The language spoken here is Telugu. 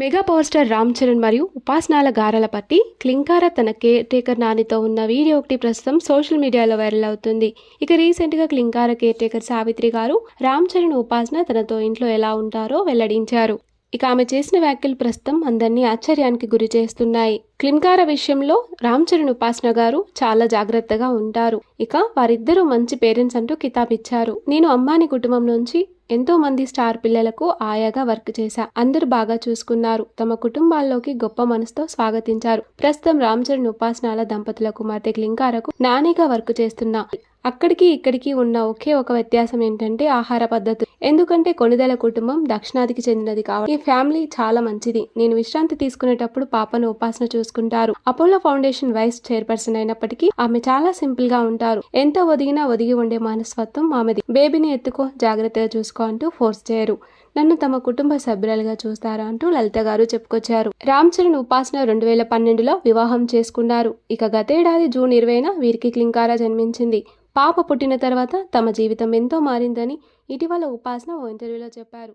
Mega power star Ram Charan మరియు ఉపాసనాల గారల పట్టి క్లింకార తన కేర్ టేకర్ నానితో ఉన్న వీడియో ఒకటి ప్రస్తుతం సోషల్ మీడియాలో వైరల్ అవుతుంది. ఇక రీసెంట్గా క్లింకార కేర్ టేకర్ సావిత్రి గారు రామ్ చరణ్ ఉపాసన తనతో ఇంట్లో ఎలా ఉంటారో వెల్లడించారు. ఇక ఆమె చేసిన వ్యాఖ్యలు ప్రస్తుతం అందరినీ ఆశ్చర్యానికి గురి చేస్తున్నాయి. క్లింకార విషయంలో రామ్ చరణ్ ఉపాసన గారు చాలా జాగ్రత్తగా ఉంటారు. ఇక వారిద్దరూ మంచి పేరెంట్స్ అంటూ కితాబ్ ఇచ్చారు నేను అమ్మాని కుటుంబం నుంచి ఎంతో మంది స్టార్ పిల్లలకు ఆయాగా వర్క్ చేశా. అందరూ బాగా చూసుకున్నారు. తమ కుటుంబాల్లోకి గొప్ప మనసుతో స్వాగతించారు. ప్రస్తుతం రామ్ చరణ్ ఉపాసనాల దంపతుల కుమార్తె క్లింకారకు నానిగా వర్క్ చేస్తున్నా. అక్కడికి ఇక్కడికి ఉన్న ఒకే ఒక వ్యత్యాసం ఏంటంటే ఆహార పద్ధతి ఎందుకంటే కొనిదెల కుటుంబం దక్షిణాదికి చెందినది కాబట్టి ఈ ఫ్యామిలీ చాలా మంచిది. నేను విశ్రాంతి తీసుకునేటప్పుడు పాపను ఉపాసన చూసుకుంటారు. అపోలో ఫౌండేషన్ వైస్ చైర్పర్సన్ అయినప్పటికీ ఆమె చాలా సింపుల్గా ఉంటారు. ఎంత ఒదిగినా ఒదిగి ఉండే మనస్తత్వం ఆమెది. బేబీని ఎత్తుకో జాగ్రత్తగా చూసుకో అంటూ ఫోర్స్ చేయరు. నన్ను తమ కుటుంబ సభ్యురాలుగా చూస్తారా అంటూ లలిత గారు చెప్పుకొచ్చారు. రామ్ చరణ్ ఉపాసన రెండు వేల పన్నెండులో వివాహం చేసుకున్నారు. ఇక గతేడాది జూన్ ఇరవైన వీరికి క్లింకారా జన్మించింది. పాప పుట్టిన తర్వాత తమ జీవితం ఎంతో మారిందని ఇటీవల ఉపాసన ఓ ఇంటర్వ్యూలో చెప్పారు.